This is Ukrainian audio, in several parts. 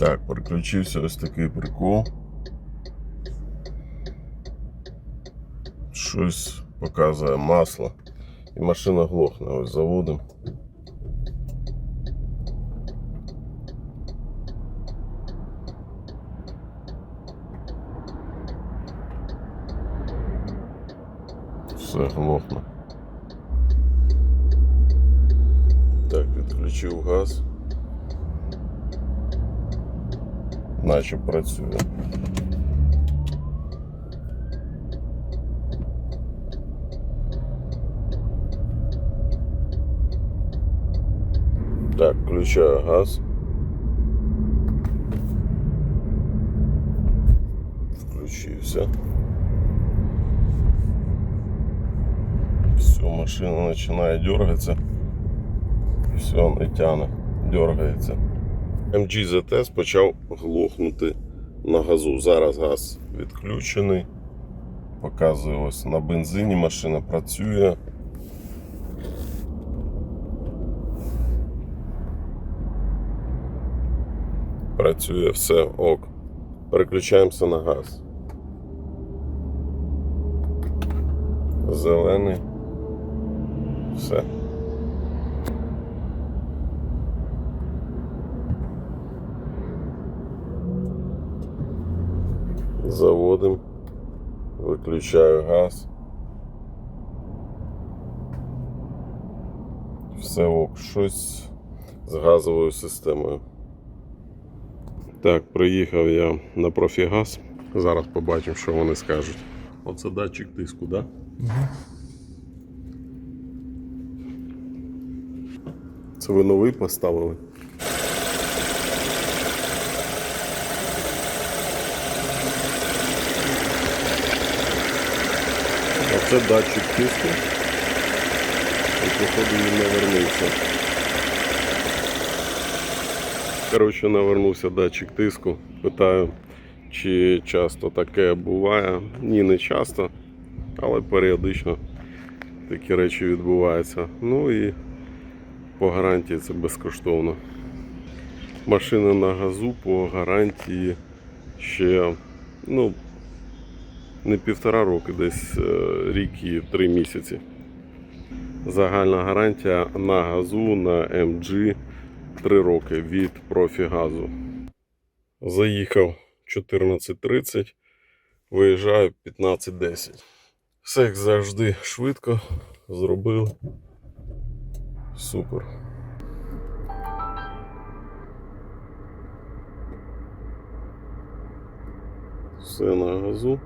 Так, переключився ось такий прикол. Щось показує масло. І машина глохне. Ось заводимо. Все глохне. Так, відключив газ. Наче працює. Так, включаю газ. Включився. Все, машина починає дергатися. Все, не тяне, дергається. MG ZS почав глохнути на газу. Зараз газ відключений. Показує ось на бензині машина працює. Працює все ок. Переключаємося на газ. Зелений. Все. Заводим. Виключаю газ. Все ок, щось з газовою системою. Так, приїхав я на профігаз. Зараз побачимо, що вони скажуть. Оце датчик тиску, так? Да? Це ви новий поставили? Оце датчик тиску. Походу він навернувся. Коротше, навернувся датчик тиску. Питаю, чи часто таке буває. Ні, не часто, але періодично такі речі відбуваються. Ну і по гарантії це безкоштовно. Машина на газу по гарантії ще ну, не півтора роки, десь е, рік і три місяці. Загальна гарантія на газу на MG 3 роки від профігазу. Заїхав 14.30, виїжджаю 15.10. Все як завжди швидко зробив. Супер. Все на газу.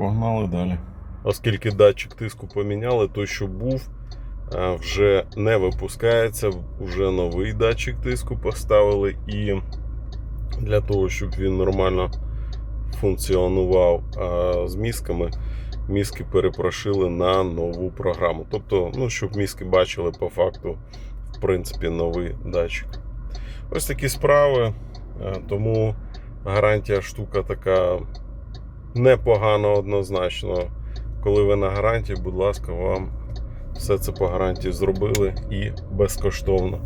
Погнали далі. Оскільки датчик тиску поміняли, той, що був, вже не випускається, вже новий датчик тиску поставили, і для того, щоб він нормально функціонував з мізками, мізки перепрошили на нову програму. Тобто, ну, щоб мізки бачили по факту, в принципі, новий датчик. Ось такі справи. Тому гарантія штука така непогана однозначно. Коли ви на гарантії, будь ласка, вам все це по гарантії зробили і безкоштовно.